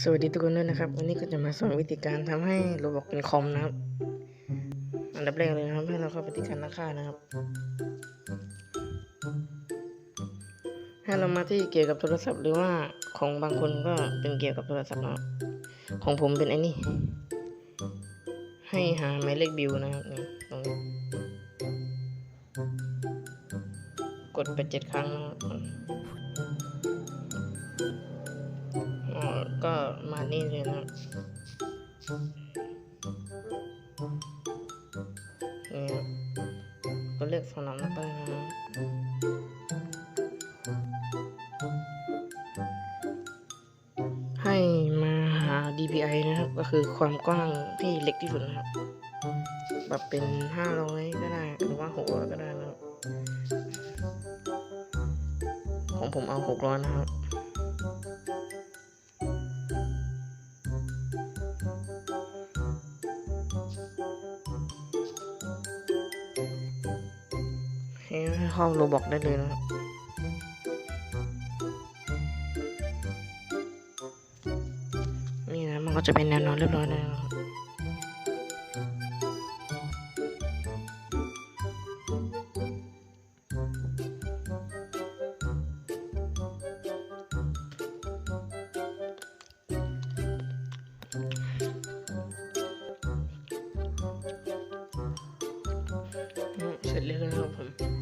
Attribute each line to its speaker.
Speaker 1: สวัสดีทุกคนด้วยนะครับ วันนี้ก็จะมาสอนวิธีการทำให้โรบอกเป็นคอมนะครับ อันดับแรกเลยนะครับให้เราเข้าไปที่การตั้งค่านะครับ ให้เรามาที่เกี่ยวกับโทรศัพท์หรือว่าของบางคนก็เป็นเกี่ยวกับโทรศัพท์นะครับของผมเป็นไอ้นี่ ให้หาหมายเลขบิวนะครับนี่ตรงนี้กดไปเจ็ดครั้งนะครับ ก็มานี่เลยนะครับนี่ก็เลือกสนามนักได้นะให้มาหา DPI นะครับ ก็คือความกว้างที่เล็กที่สุดนะครับปรับเป็น 500 ก็ได้ หรือว่า 600 ก็ได้นะครับ ของผมเอาหกร้อยนะครับ เข้าโรบอกได้เลยนะครับนี่นะมันก็จะเป็นแนวนอนเรียบร้อยแล้วเสร็จเรียบร้อยแล้วครับผม